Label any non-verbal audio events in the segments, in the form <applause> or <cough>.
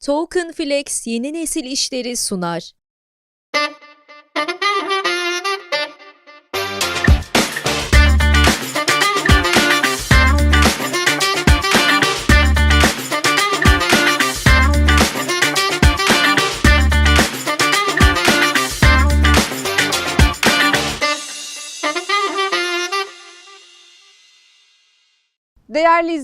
Token Flex yeni nesil işleri sunar.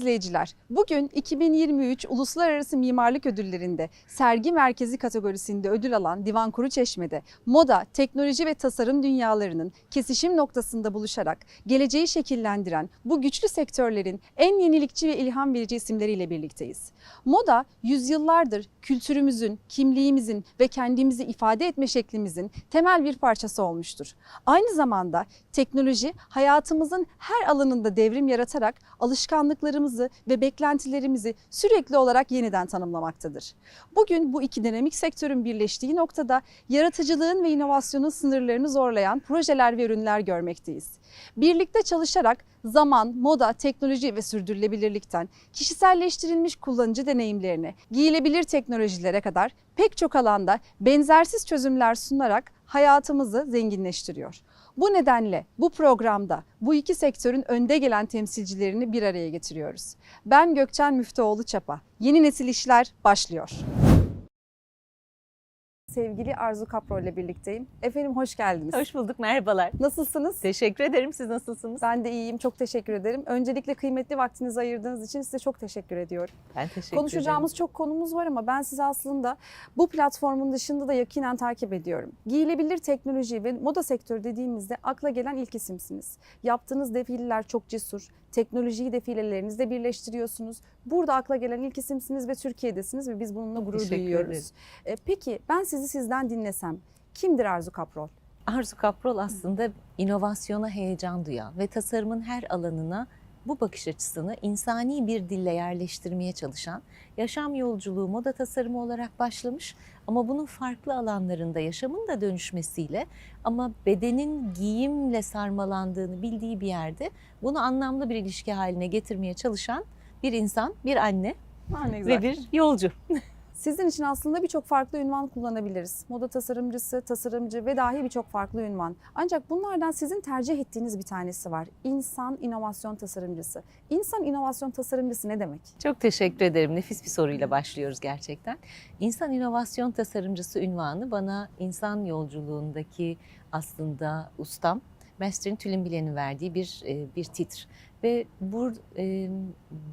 İzleyiciler, bugün 2023 Uluslararası Mimarlık Ödülleri'nde sergi merkezi kategorisinde ödül alan Divan Kuruçeşme'de moda, teknoloji ve tasarım dünyalarının kesişim noktasında buluşarak geleceği şekillendiren bu güçlü sektörlerin en yenilikçi ve ilham verici isimleriyle birlikteyiz. Moda yüzyıllardır kültürümüzün, kimliğimizin ve kendimizi ifade etme şeklimizin temel bir parçası olmuştur. Aynı zamanda teknoloji hayatımızın her alanında devrim yaratarak alışkanlıklarımızı ve beklentilerimizi sürekli olarak yeniden tanımlamaktadır. Bugün bu iki dinamik sektörün birleştiği noktada yaratıcılığın ve inovasyonun sınırlarını zorlayan projeler ve ürünler görmekteyiz. Birlikte çalışarak zaman, moda, teknoloji ve sürdürülebilirlikten kişiselleştirilmiş kullanıcı deneyimlerine, giyilebilir teknolojilere kadar pek çok alanda benzersiz çözümler sunarak hayatımızı zenginleştiriyor. Bu nedenle bu programda bu iki sektörün önde gelen temsilcilerini bir araya getiriyoruz. Ben Gökçen Müftüoğlu Çapa. Yeni Nesil İşler başlıyor. Sevgili Arzu Kapro ile birlikteyim. Efendim hoş geldiniz. Hoş bulduk, merhabalar. Nasılsınız? Teşekkür ederim. Siz nasılsınız? Ben de iyiyim. Çok teşekkür ederim. Öncelikle kıymetli vaktinizi ayırdığınız için size çok teşekkür ediyorum. Ben teşekkür Konuşacağımız çok konumuz var ama ben sizi aslında bu platformun dışında da yakinen takip ediyorum. Giyilebilir teknoloji ve moda sektörü dediğimizde akla gelen ilk isimsiniz. Yaptığınız defileler çok cesur. Teknolojiyi defilelerinizde birleştiriyorsunuz. Burada akla gelen ilk isimsiniz ve Türkiye'desiniz ve biz bununla gurur Teşekkür duyuyoruz. E, Peki ben sizi sizden dinlesem kimdir Arzu Kaprol? Arzu Kaprol aslında inovasyona heyecan duyan ve tasarımın her alanına bu bakış açısını insani bir dille yerleştirmeye çalışan yaşam yolculuğu moda tasarımı olarak başlamış ama bunun farklı alanlarında yaşamın da dönüşmesiyle ama bedenin giyimle sarmalandığını bildiği bir yerde bunu anlamlı bir ilişki haline getirmeye çalışan bir insan, bir anne Ha, ve bir yolcu. <laughs> Sizin için aslında birçok farklı ünvan kullanabiliriz. Moda tasarımcısı, tasarımcı ve dahi birçok farklı ünvan. Ancak bunlardan sizin tercih ettiğiniz bir tanesi var. İnsan inovasyon tasarımcısı. İnsan inovasyon tasarımcısı ne demek? Çok teşekkür ederim. Nefis bir soruyla başlıyoruz gerçekten. İnsan inovasyon tasarımcısı ünvanı bana insan yolculuğundaki aslında ustam Mestrin Tülinbilen'in verdiği bir e, bir titr ve bu e,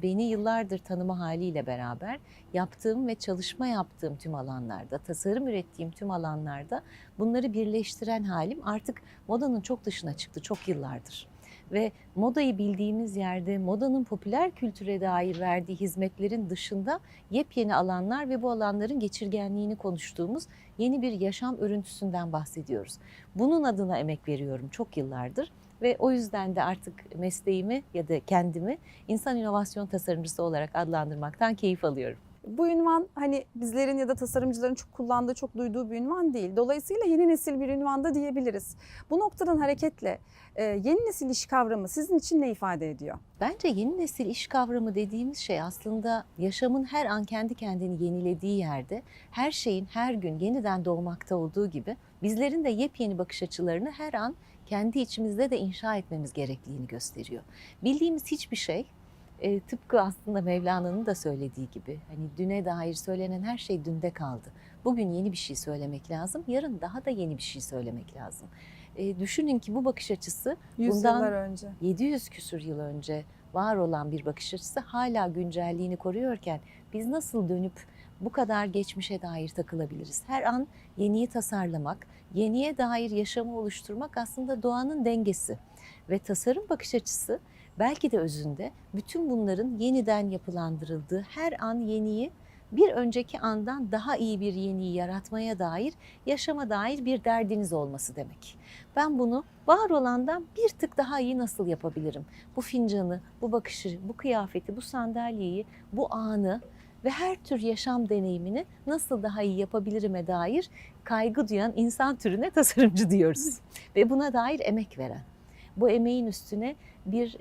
beni yıllardır tanıma haliyle beraber yaptığım ve çalışma yaptığım tüm alanlarda, tasarım ürettiğim tüm alanlarda bunları birleştiren halim artık modanın çok dışına çıktı çok yıllardır ve modayı bildiğimiz yerde modanın popüler kültüre dair verdiği hizmetlerin dışında yepyeni alanlar ve bu alanların geçirgenliğini konuştuğumuz yeni bir yaşam örüntüsünden bahsediyoruz. Bunun adına emek veriyorum çok yıllardır ve o yüzden de artık mesleğimi ya da kendimi insan inovasyon tasarımcısı olarak adlandırmaktan keyif alıyorum. Bu ünvan hani bizlerin ya da tasarımcıların çok kullandığı, çok duyduğu bir ünvan değil. Dolayısıyla yeni nesil bir ünvan da diyebiliriz. Bu noktadan hareketle e, yeni nesil iş kavramı sizin için ne ifade ediyor? Bence yeni nesil iş kavramı dediğimiz şey aslında yaşamın her an kendi kendini yenilediği yerde her şeyin her gün yeniden doğmakta olduğu gibi bizlerin de yepyeni bakış açılarını her an kendi içimizde de inşa etmemiz gerektiğini gösteriyor. Bildiğimiz hiçbir şey e, tıpkı aslında Mevlana'nın da söylediği gibi hani düne dair söylenen her şey dünde kaldı. Bugün yeni bir şey söylemek lazım, yarın daha da yeni bir şey söylemek lazım. E, düşünün ki bu bakış açısı bundan önce. 700 küsur yıl önce var olan bir bakış açısı hala güncelliğini koruyorken biz nasıl dönüp bu kadar geçmişe dair takılabiliriz? Her an yeniyi tasarlamak, yeniye dair yaşamı oluşturmak aslında doğanın dengesi. Ve tasarım bakış açısı belki de özünde bütün bunların yeniden yapılandırıldığı her an yeniyi bir önceki andan daha iyi bir yeniyi yaratmaya dair, yaşama dair bir derdiniz olması demek. Ben bunu var olandan bir tık daha iyi nasıl yapabilirim? Bu fincanı, bu bakışı, bu kıyafeti, bu sandalyeyi, bu anı ve her tür yaşam deneyimini nasıl daha iyi yapabilirime dair kaygı duyan insan türüne tasarımcı diyoruz. ve buna dair emek veren. Bu emeğin üstüne bir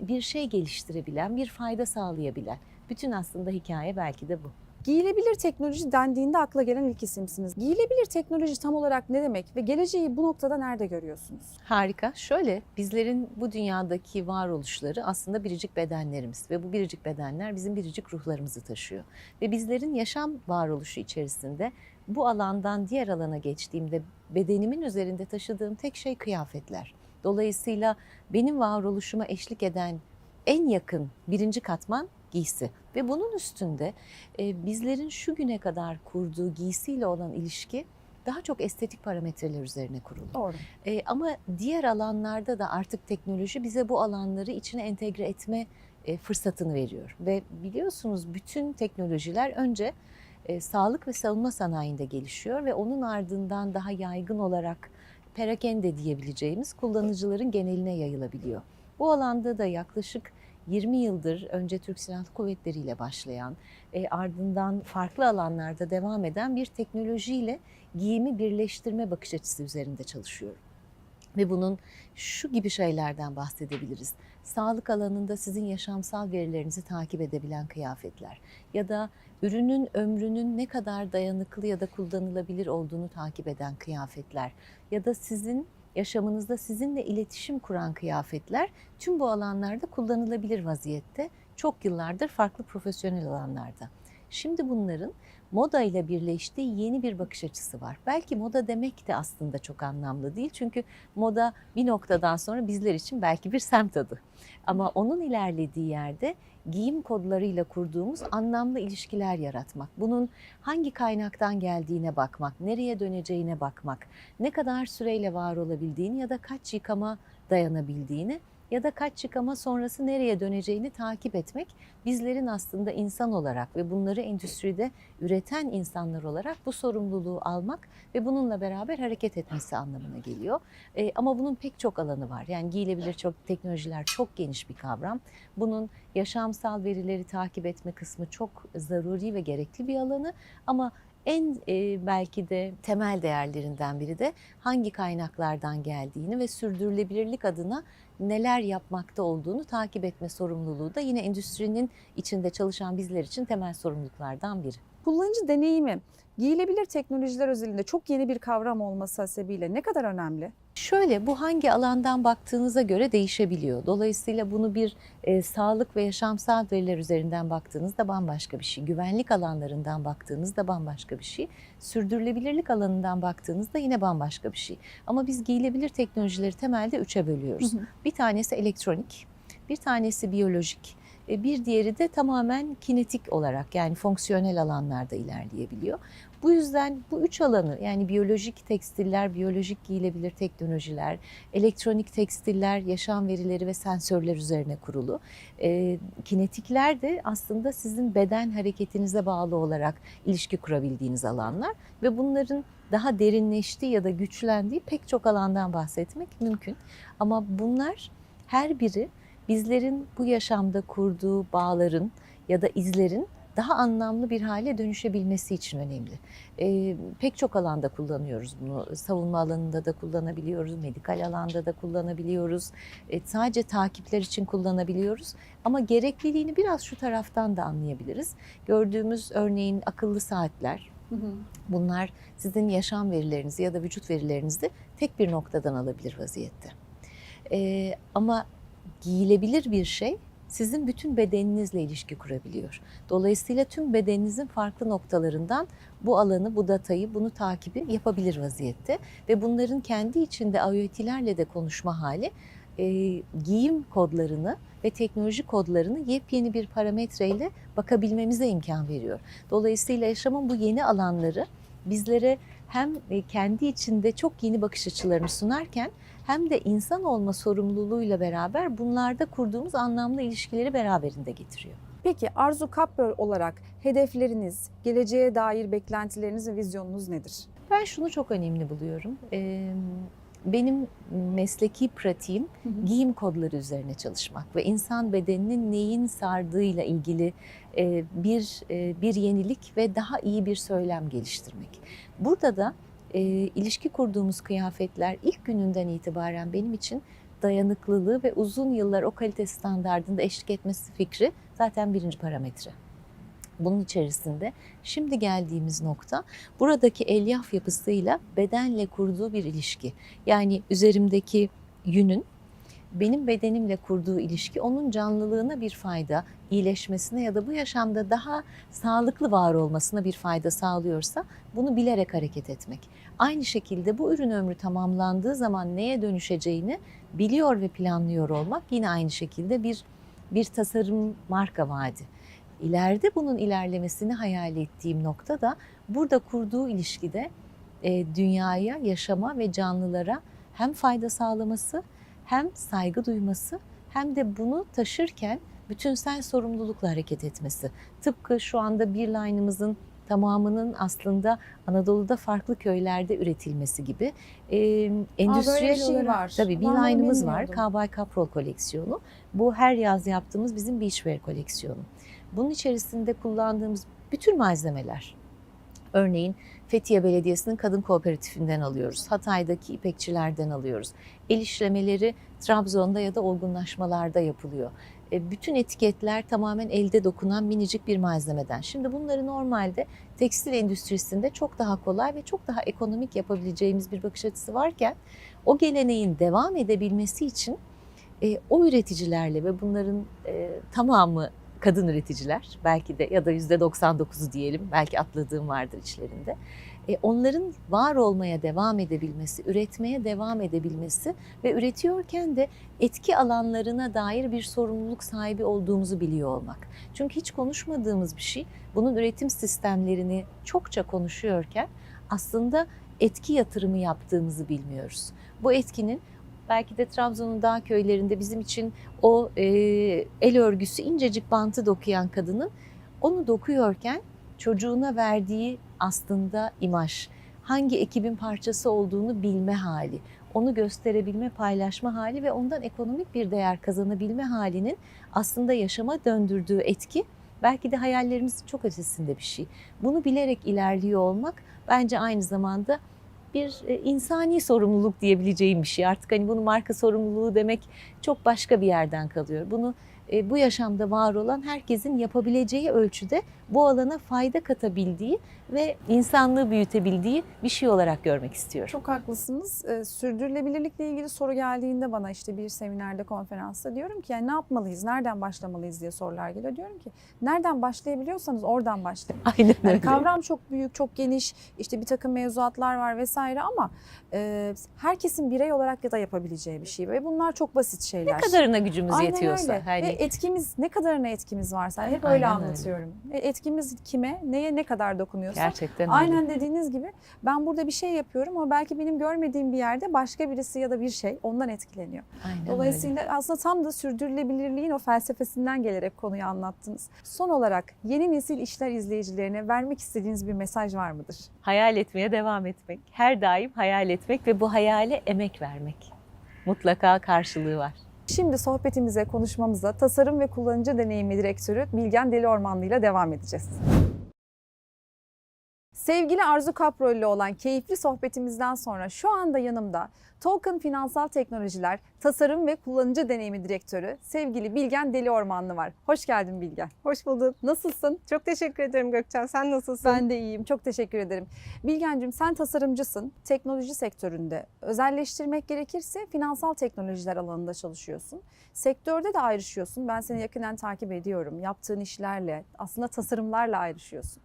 bir şey geliştirebilen, bir fayda sağlayabilen. Bütün aslında hikaye belki de bu. Giyilebilir teknoloji dendiğinde akla gelen ilk isimsiniz. Giyilebilir teknoloji tam olarak ne demek ve geleceği bu noktada nerede görüyorsunuz? Harika. Şöyle bizlerin bu dünyadaki varoluşları aslında biricik bedenlerimiz ve bu biricik bedenler bizim biricik ruhlarımızı taşıyor. Ve bizlerin yaşam varoluşu içerisinde bu alandan diğer alana geçtiğimde bedenimin üzerinde taşıdığım tek şey kıyafetler. Dolayısıyla benim varoluşuma eşlik eden en yakın birinci katman giysi ve bunun üstünde e, bizlerin şu güne kadar kurduğu giysiyle olan ilişki daha çok estetik parametreler üzerine kurulu. Doğru. E, ama diğer alanlarda da artık teknoloji bize bu alanları içine entegre etme e, fırsatını veriyor. Ve biliyorsunuz bütün teknolojiler önce e, sağlık ve savunma sanayinde gelişiyor ve onun ardından daha yaygın olarak perakende diyebileceğimiz kullanıcıların geneline yayılabiliyor. Bu alanda da yaklaşık 20 yıldır önce Türk Silahlı Kuvvetleri ile başlayan, e, ardından farklı alanlarda devam eden bir teknolojiyle giyimi birleştirme bakış açısı üzerinde çalışıyorum. Ve bunun şu gibi şeylerden bahsedebiliriz. Sağlık alanında sizin yaşamsal verilerinizi takip edebilen kıyafetler ya da ürünün ömrünün ne kadar dayanıklı ya da kullanılabilir olduğunu takip eden kıyafetler ya da sizin yaşamınızda sizinle iletişim kuran kıyafetler tüm bu alanlarda kullanılabilir vaziyette çok yıllardır farklı profesyonel alanlarda. Şimdi bunların moda ile birleştiği yeni bir bakış açısı var. Belki moda demek de aslında çok anlamlı değil. Çünkü moda bir noktadan sonra bizler için belki bir semt adı. Ama onun ilerlediği yerde giyim kodlarıyla kurduğumuz anlamlı ilişkiler yaratmak. Bunun hangi kaynaktan geldiğine bakmak, nereye döneceğine bakmak, ne kadar süreyle var olabildiğini ya da kaç yıkama dayanabildiğini ya da kaç yıkama sonrası nereye döneceğini takip etmek bizlerin aslında insan olarak ve bunları endüstride üreten insanlar olarak bu sorumluluğu almak ve bununla beraber hareket etmesi anlamına geliyor. E, ama bunun pek çok alanı var. Yani giyilebilir çok teknolojiler çok geniş bir kavram. Bunun yaşamsal verileri takip etme kısmı çok zaruri ve gerekli bir alanı ama en e, belki de temel değerlerinden biri de hangi kaynaklardan geldiğini ve sürdürülebilirlik adına neler yapmakta olduğunu takip etme sorumluluğu da yine endüstrinin içinde çalışan bizler için temel sorumluluklardan biri. Kullanıcı deneyimi giyilebilir teknolojiler özelinde çok yeni bir kavram olması hasebiyle ne kadar önemli? Şöyle bu hangi alandan baktığınıza göre değişebiliyor. Dolayısıyla bunu bir e, sağlık ve yaşamsal veriler üzerinden baktığınızda bambaşka bir şey. Güvenlik alanlarından baktığınızda bambaşka bir şey. Sürdürülebilirlik alanından baktığınızda yine bambaşka bir şey. Ama biz giyilebilir teknolojileri temelde üçe bölüyoruz. Hı hı. Bir tanesi elektronik, bir tanesi biyolojik, e, bir diğeri de tamamen kinetik olarak yani fonksiyonel alanlarda ilerleyebiliyor. Bu yüzden bu üç alanı yani biyolojik tekstiller, biyolojik giyilebilir teknolojiler, elektronik tekstiller, yaşam verileri ve sensörler üzerine kurulu. E, kinetikler de aslında sizin beden hareketinize bağlı olarak ilişki kurabildiğiniz alanlar ve bunların daha derinleştiği ya da güçlendiği pek çok alandan bahsetmek mümkün. Ama bunlar her biri bizlerin bu yaşamda kurduğu bağların ya da izlerin daha anlamlı bir hale dönüşebilmesi için önemli. Ee, pek çok alanda kullanıyoruz bunu. Savunma alanında da kullanabiliyoruz, medikal alanda da kullanabiliyoruz. Ee, sadece takipler için kullanabiliyoruz. Ama gerekliliğini biraz şu taraftan da anlayabiliriz. Gördüğümüz örneğin akıllı saatler, Bunlar sizin yaşam verilerinizi ya da vücut verilerinizi tek bir noktadan alabilir vaziyette. Ee, ama giyilebilir bir şey sizin bütün bedeninizle ilişki kurabiliyor. Dolayısıyla tüm bedeninizin farklı noktalarından bu alanı, bu datayı, bunu takibi yapabilir vaziyette. Ve bunların kendi içinde IoT'lerle de konuşma hali e, giyim kodlarını ve teknoloji kodlarını yepyeni bir parametreyle bakabilmemize imkan veriyor. Dolayısıyla yaşamın bu yeni alanları bizlere hem e, kendi içinde çok yeni bakış açılarını sunarken hem de insan olma sorumluluğuyla beraber bunlarda kurduğumuz anlamlı ilişkileri beraberinde getiriyor. Peki Arzu Kapbör olarak hedefleriniz, geleceğe dair beklentileriniz ve vizyonunuz nedir? Ben şunu çok önemli buluyorum. Ee, Benim mesleki pratiğim Hı hı. giyim kodları üzerine çalışmak ve insan bedeninin neyin sardığıyla ilgili bir bir yenilik ve daha iyi bir söylem geliştirmek. Burada da e, ilişki kurduğumuz kıyafetler ilk gününden itibaren benim için dayanıklılığı ve uzun yıllar o kalite standardında eşlik etmesi fikri zaten birinci parametre. Bunun içerisinde şimdi geldiğimiz nokta buradaki elyaf yapısıyla bedenle kurduğu bir ilişki. Yani üzerimdeki yünün benim bedenimle kurduğu ilişki onun canlılığına bir fayda, iyileşmesine ya da bu yaşamda daha sağlıklı var olmasına bir fayda sağlıyorsa bunu bilerek hareket etmek. Aynı şekilde bu ürün ömrü tamamlandığı zaman neye dönüşeceğini biliyor ve planlıyor olmak yine aynı şekilde bir bir tasarım marka vaadi. İleride bunun ilerlemesini hayal ettiğim nokta da burada kurduğu ilişkide e, dünyaya, yaşama ve canlılara hem fayda sağlaması, hem saygı duyması, hem de bunu taşırken bütünsel sorumlulukla hareket etmesi. Tıpkı şu anda bir line'ımızın tamamının aslında Anadolu'da farklı köylerde üretilmesi gibi e, endüstriyel bir şey olarak var. tabii bir line'ımız var. Kabay Kaprol koleksiyonu. Bu her yaz yaptığımız bizim beachwear koleksiyonu. Bunun içerisinde kullandığımız bütün malzemeler Örneğin Fethiye Belediyesi'nin kadın kooperatifinden alıyoruz. Hatay'daki ipekçilerden alıyoruz. El işlemeleri Trabzon'da ya da olgunlaşmalarda yapılıyor. E, Bütün etiketler tamamen elde dokunan minicik bir malzemeden. Şimdi bunları normalde tekstil endüstrisinde çok daha kolay ve çok daha ekonomik yapabileceğimiz bir bakış açısı varken o geleneğin devam edebilmesi için e, o üreticilerle ve bunların e, tamamı kadın üreticiler belki de ya da yüzde 99'u diyelim belki atladığım vardır içlerinde. E, onların var olmaya devam edebilmesi, üretmeye devam edebilmesi ve üretiyorken de etki alanlarına dair bir sorumluluk sahibi olduğumuzu biliyor olmak. Çünkü hiç konuşmadığımız bir şey bunun üretim sistemlerini çokça konuşuyorken aslında etki yatırımı yaptığımızı bilmiyoruz. Bu etkinin belki de Trabzon'un dağ köylerinde bizim için o e, el örgüsü incecik bantı dokuyan kadının onu dokuyorken çocuğuna verdiği aslında imaj, hangi ekibin parçası olduğunu bilme hali, onu gösterebilme, paylaşma hali ve ondan ekonomik bir değer kazanabilme halinin aslında yaşama döndürdüğü etki belki de hayallerimizin çok ötesinde bir şey. Bunu bilerek ilerliyor olmak bence aynı zamanda bir e, insani sorumluluk diyebileceğim bir şey. Artık hani bunu marka sorumluluğu demek çok başka bir yerden kalıyor. Bunu bu yaşamda var olan herkesin yapabileceği ölçüde bu alana fayda katabildiği ve insanlığı büyütebildiği bir şey olarak görmek istiyorum. Çok haklısınız. Ee, sürdürülebilirlikle ilgili soru geldiğinde bana işte bir seminerde, konferansta diyorum ki yani ne yapmalıyız, nereden başlamalıyız diye sorular geliyor. Diyorum ki nereden başlayabiliyorsanız oradan başlayın. <laughs> Aynen Yani öyle. kavram çok büyük, çok geniş, işte bir takım mevzuatlar var vesaire ama e, herkesin birey olarak ya da yapabileceği bir şey ve bunlar çok basit şeyler. Ne kadarına gücümüz Aynen yetiyorsa. öyle. Ve etkimiz ne kadarına etkimiz varsa hep Aynen öyle öyle. anlatıyorum. E, Etkimiz kime, neye ne kadar dokunuyorsa gerçekten öyle. Aynen dediğiniz gibi ben burada bir şey yapıyorum ama belki benim görmediğim bir yerde başka birisi ya da bir şey ondan etkileniyor. Aynen öyle. Dolayısıyla aslında tam da sürdürülebilirliğin o felsefesinden gelerek konuyu anlattınız. Son olarak yeni nesil işler izleyicilerine vermek istediğiniz bir mesaj var mıdır? hayal etmeye devam etmek. Her daim hayal etmek ve bu hayale emek vermek. Mutlaka karşılığı var. Şimdi sohbetimize, konuşmamıza Tasarım ve Kullanıcı Deneyimi Direktörü Bilgen Deli Ormanlı ile devam edeceğiz. Sevgili Arzu Kapro ile olan keyifli sohbetimizden sonra şu anda yanımda Token Finansal Teknolojiler Tasarım ve Kullanıcı Deneyimi Direktörü sevgili Bilgen Deli Ormanlı var. Hoş geldin Bilgen. Hoş bulduk. Nasılsın? Çok teşekkür ederim Gökçen. Sen nasılsın? Ben de iyiyim. Çok teşekkür ederim. Bilgencim sen tasarımcısın. Teknoloji sektöründe. Özelleştirmek gerekirse finansal teknolojiler alanında çalışıyorsun. Sektörde de ayrışıyorsun. Ben seni yakından takip ediyorum. Yaptığın işlerle, aslında tasarımlarla ayrışıyorsun.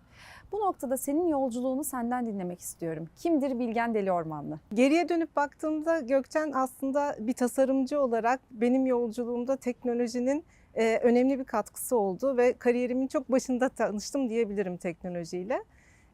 Bu noktada senin yolculuğunu senden dinlemek istiyorum. Kimdir Bilgen Deli Ormanlı? Geriye dönüp baktığımda Gökçen aslında bir tasarımcı olarak benim yolculuğumda teknolojinin e, önemli bir katkısı oldu ve kariyerimin çok başında tanıştım diyebilirim teknolojiyle.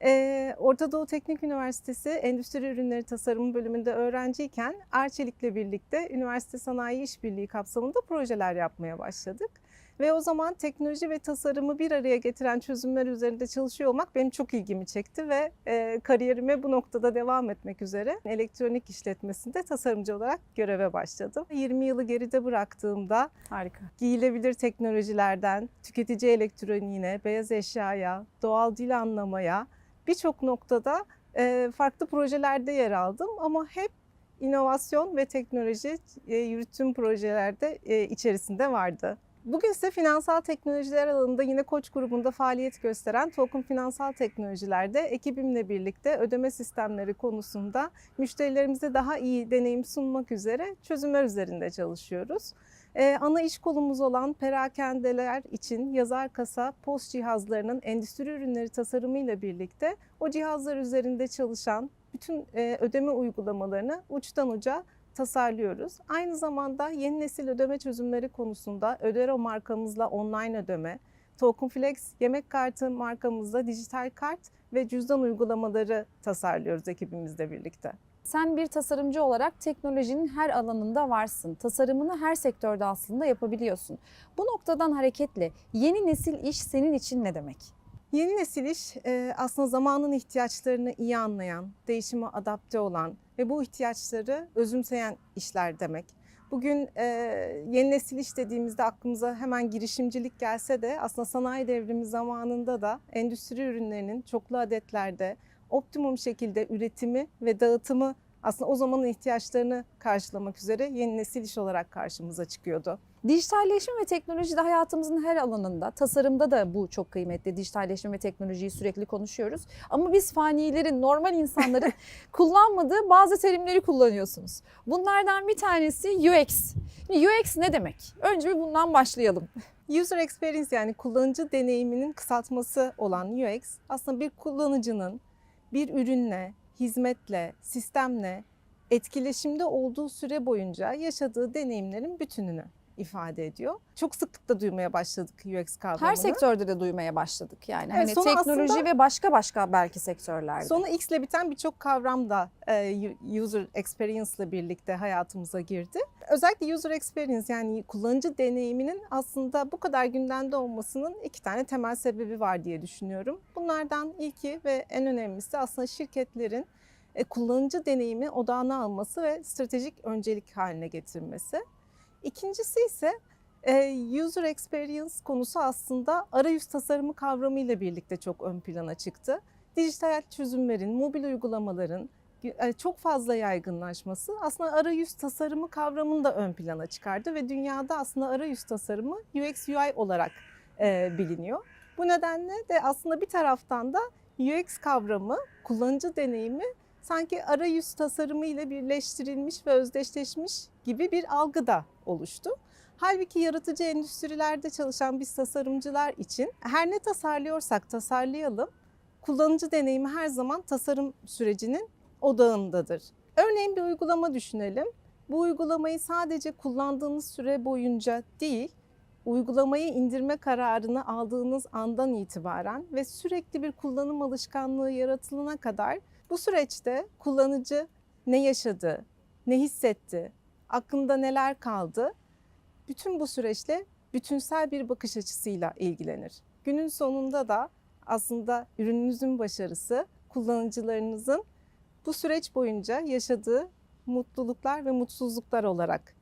E, Orta Doğu Teknik Üniversitesi Endüstri Ürünleri Tasarımı bölümünde öğrenciyken Arçelik'le birlikte üniversite sanayi işbirliği kapsamında projeler yapmaya başladık. Ve o zaman teknoloji ve tasarımı bir araya getiren çözümler üzerinde çalışıyor olmak benim çok ilgimi çekti ve e, kariyerime bu noktada devam etmek üzere elektronik işletmesinde tasarımcı olarak göreve başladım. 20 yılı geride bıraktığımda Harika. giyilebilir teknolojilerden tüketici elektroniğine, beyaz eşyaya, doğal dil anlamaya birçok noktada e, farklı projelerde yer aldım ama hep inovasyon ve teknoloji e, yürüttüğüm projelerde e, içerisinde vardı. Bugün ise finansal teknolojiler alanında yine Koç grubunda faaliyet gösteren Token Finansal Teknolojiler'de ekibimle birlikte ödeme sistemleri konusunda müşterilerimize daha iyi deneyim sunmak üzere çözümler üzerinde çalışıyoruz. Ee, ana iş kolumuz olan perakendeler için yazar kasa, post cihazlarının endüstri ürünleri tasarımıyla birlikte o cihazlar üzerinde çalışan bütün e, ödeme uygulamalarını uçtan uca tasarlıyoruz. Aynı zamanda yeni nesil ödeme çözümleri konusunda Ödero markamızla online ödeme, Tokenflex yemek kartı markamızla dijital kart ve cüzdan uygulamaları tasarlıyoruz ekibimizle birlikte. Sen bir tasarımcı olarak teknolojinin her alanında varsın. Tasarımını her sektörde aslında yapabiliyorsun. Bu noktadan hareketle yeni nesil iş senin için ne demek? Yeni nesil iş e, aslında zamanın ihtiyaçlarını iyi anlayan, değişime adapte olan ve bu ihtiyaçları özümseyen işler demek. Bugün e, yeni nesil iş dediğimizde aklımıza hemen girişimcilik gelse de aslında sanayi devrimi zamanında da endüstri ürünlerinin çoklu adetlerde optimum şekilde üretimi ve dağıtımı aslında o zamanın ihtiyaçlarını karşılamak üzere yeni nesil iş olarak karşımıza çıkıyordu. Dijitalleşme ve teknoloji de hayatımızın her alanında, tasarımda da bu çok kıymetli. Dijitalleşme ve teknolojiyi sürekli konuşuyoruz. Ama biz fanilerin, normal insanların <laughs> kullanmadığı bazı terimleri kullanıyorsunuz. Bunlardan bir tanesi UX. Şimdi UX ne demek? Önce bir bundan başlayalım. User experience yani kullanıcı deneyiminin kısaltması olan UX aslında bir kullanıcının bir ürünle, hizmetle, sistemle etkileşimde olduğu süre boyunca yaşadığı deneyimlerin bütününü ifade ediyor. Çok sıklıkla duymaya başladık UX kavramını. Her sektörde de duymaya başladık yani. Evet, hani teknoloji aslında- ve başka başka belki sektörlerde. Sonu X ile biten birçok kavram da e, user experience ile birlikte hayatımıza girdi. Özellikle user experience yani kullanıcı deneyiminin aslında bu kadar gündemde olmasının iki tane temel sebebi var diye düşünüyorum. Bunlardan ilki ve en önemlisi aslında şirketlerin e, kullanıcı deneyimi odağına alması ve stratejik öncelik haline getirmesi. İkincisi ise e, user experience konusu aslında arayüz tasarımı kavramıyla birlikte çok ön plana çıktı dijital çözümlerin, mobil uygulamaların e, çok fazla yaygınlaşması aslında arayüz tasarımı kavramını da ön plana çıkardı ve dünyada aslında arayüz tasarımı UX UI olarak e, biliniyor. Bu nedenle de aslında bir taraftan da UX kavramı, kullanıcı deneyimi sanki arayüz tasarımı ile birleştirilmiş ve özdeşleşmiş gibi bir algı da oluştu. Halbuki yaratıcı endüstrilerde çalışan biz tasarımcılar için her ne tasarlıyorsak tasarlayalım, kullanıcı deneyimi her zaman tasarım sürecinin odağındadır. Örneğin bir uygulama düşünelim. Bu uygulamayı sadece kullandığınız süre boyunca değil, uygulamayı indirme kararını aldığınız andan itibaren ve sürekli bir kullanım alışkanlığı yaratılana kadar bu süreçte kullanıcı ne yaşadı, ne hissetti, aklında neler kaldı, bütün bu süreçle bütünsel bir bakış açısıyla ilgilenir. Günün sonunda da aslında ürününüzün başarısı kullanıcılarınızın bu süreç boyunca yaşadığı mutluluklar ve mutsuzluklar olarak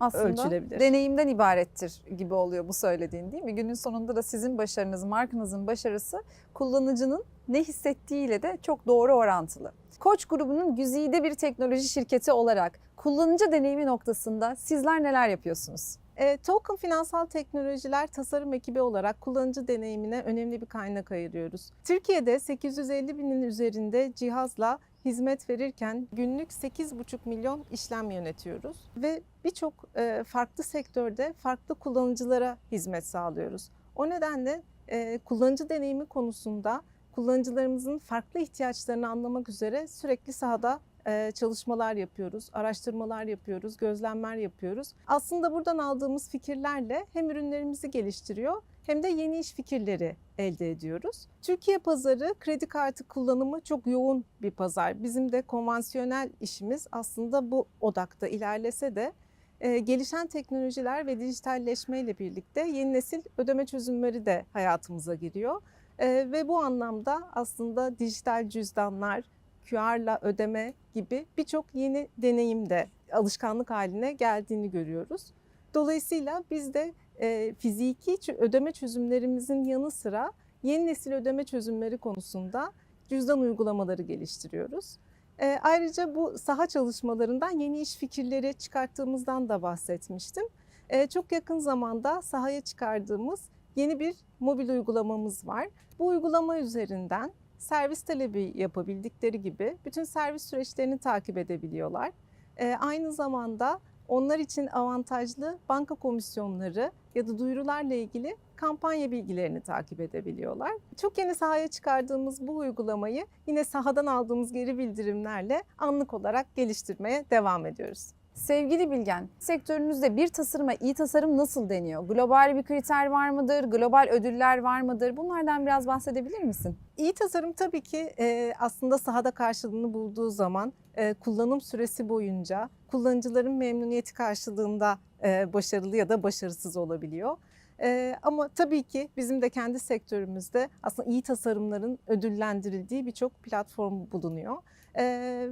aslında ölçülebilir. deneyimden ibarettir gibi oluyor bu söylediğin değil mi? Günün sonunda da sizin başarınız, markanızın başarısı kullanıcının ne hissettiğiyle de çok doğru orantılı. Koç grubunun güzide bir teknoloji şirketi olarak kullanıcı deneyimi noktasında sizler neler yapıyorsunuz? E, Token Finansal Teknolojiler tasarım ekibi olarak kullanıcı deneyimine önemli bir kaynak ayırıyoruz. Türkiye'de 850 binin üzerinde cihazla hizmet verirken günlük 8,5 milyon işlem yönetiyoruz ve birçok e, farklı sektörde farklı kullanıcılara hizmet sağlıyoruz. O nedenle e, kullanıcı deneyimi konusunda kullanıcılarımızın farklı ihtiyaçlarını anlamak üzere sürekli sahada e, çalışmalar yapıyoruz, araştırmalar yapıyoruz, gözlemler yapıyoruz. Aslında buradan aldığımız fikirlerle hem ürünlerimizi geliştiriyor hem de yeni iş fikirleri elde ediyoruz. Türkiye pazarı kredi kartı kullanımı çok yoğun bir pazar. Bizim de konvansiyonel işimiz aslında bu odakta ilerlese de e, gelişen teknolojiler ve dijitalleşme ile birlikte yeni nesil ödeme çözümleri de hayatımıza giriyor. E, ve bu anlamda aslında dijital cüzdanlar, QR'la ödeme gibi birçok yeni deneyim de alışkanlık haline geldiğini görüyoruz. Dolayısıyla biz de fiziki ödeme çözümlerimizin yanı sıra yeni nesil ödeme çözümleri konusunda cüzdan uygulamaları geliştiriyoruz. Ayrıca bu saha çalışmalarından yeni iş fikirleri çıkarttığımızdan da bahsetmiştim. çok yakın zamanda sahaya çıkardığımız yeni bir mobil uygulamamız var. Bu uygulama üzerinden servis talebi yapabildikleri gibi bütün servis süreçlerini takip edebiliyorlar. Aynı zamanda onlar için avantajlı banka komisyonları ya da duyurularla ilgili kampanya bilgilerini takip edebiliyorlar. Çok yeni sahaya çıkardığımız bu uygulamayı yine sahadan aldığımız geri bildirimlerle anlık olarak geliştirmeye devam ediyoruz. Sevgili Bilgen, sektörünüzde bir tasarıma iyi tasarım nasıl deniyor? Global bir kriter var mıdır? Global ödüller var mıdır? Bunlardan biraz bahsedebilir misin? İyi tasarım tabii ki e, aslında sahada karşılığını bulduğu zaman e, kullanım süresi boyunca kullanıcıların memnuniyeti karşılığında e, başarılı ya da başarısız olabiliyor. E, ama tabii ki bizim de kendi sektörümüzde aslında iyi tasarımların ödüllendirildiği birçok platform bulunuyor. E,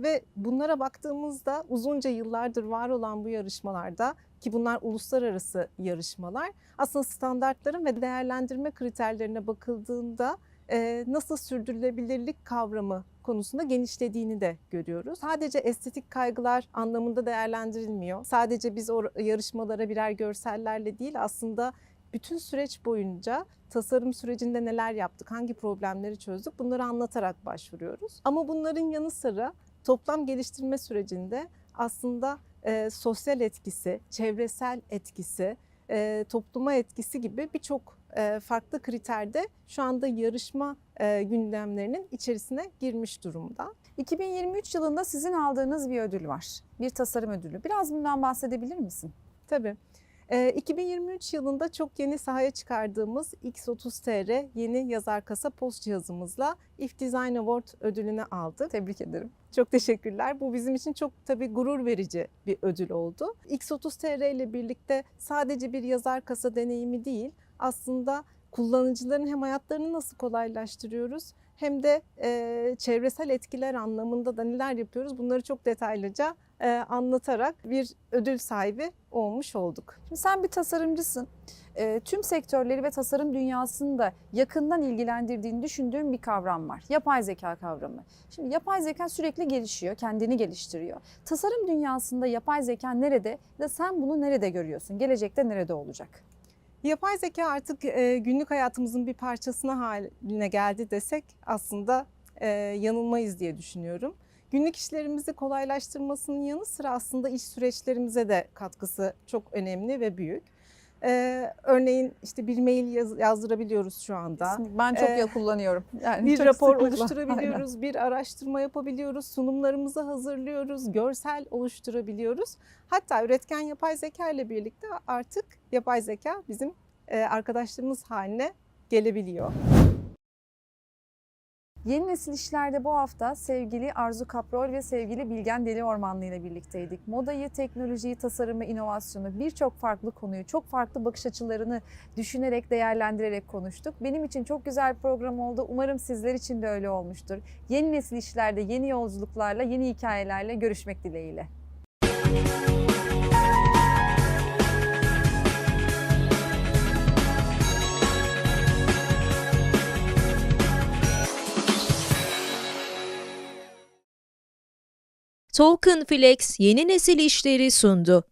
ve bunlara baktığımızda uzunca yıllardır var olan bu yarışmalarda ki bunlar uluslararası yarışmalar aslında standartların ve değerlendirme kriterlerine bakıldığında e, nasıl sürdürülebilirlik kavramı konusunda genişlediğini de görüyoruz. Sadece estetik kaygılar anlamında değerlendirilmiyor. Sadece biz o yarışmalara birer görsellerle değil aslında bütün süreç boyunca tasarım sürecinde neler yaptık, hangi problemleri çözdük bunları anlatarak başvuruyoruz. Ama bunların yanı sıra toplam geliştirme sürecinde aslında e, sosyal etkisi, çevresel etkisi, e, topluma etkisi gibi birçok e, farklı kriterde şu anda yarışma e, gündemlerinin içerisine girmiş durumda. 2023 yılında sizin aldığınız bir ödül var. Bir tasarım ödülü. Biraz bundan bahsedebilir misin? Tabii. E, 2023 yılında çok yeni sahaya çıkardığımız X30TR yeni yazar kasa post cihazımızla If Design Award ödülünü aldık. Tebrik ederim. Çok teşekkürler. Bu bizim için çok tabii gurur verici bir ödül oldu. X30TR ile birlikte sadece bir yazar kasa deneyimi değil, aslında kullanıcıların hem hayatlarını nasıl kolaylaştırıyoruz hem de e, çevresel etkiler anlamında da neler yapıyoruz bunları çok detaylıca e, anlatarak bir ödül sahibi olmuş olduk. Şimdi sen bir tasarımcısın. Ee, tüm sektörleri ve tasarım dünyasını da yakından ilgilendirdiğini düşündüğüm bir kavram var. Yapay zeka kavramı. Şimdi yapay zeka sürekli gelişiyor, kendini geliştiriyor. Tasarım dünyasında yapay zeka nerede da sen bunu nerede görüyorsun? Gelecekte nerede olacak? Yapay zeka artık e, günlük hayatımızın bir parçasına haline geldi desek aslında e, yanılmayız diye düşünüyorum. Günlük işlerimizi kolaylaştırmasının yanı sıra aslında iş süreçlerimize de katkısı çok önemli ve büyük. E, örneğin işte bir mail yaz- yazdırabiliyoruz şu anda. Kesinlikle. Ben çok Ee, ya kullanıyorum. Yani Bir çok rapor sıklıkla. oluşturabiliyoruz, bir araştırma yapabiliyoruz, sunumlarımızı hazırlıyoruz, görsel oluşturabiliyoruz. Hatta üretken yapay zeka ile birlikte artık yapay zeka bizim e, arkadaşlarımız haline gelebiliyor. Yeni nesil işlerde bu hafta sevgili Arzu Kaprol ve sevgili Bilgen Deli Ormanlı ile birlikteydik. Modayı, teknolojiyi, tasarımı, inovasyonu birçok farklı konuyu, çok farklı bakış açılarını düşünerek, değerlendirerek konuştuk. Benim için çok güzel bir program oldu. Umarım sizler için de öyle olmuştur. Yeni nesil işlerde yeni yolculuklarla, yeni hikayelerle görüşmek dileğiyle. Token Flex yeni nesil işleri sundu.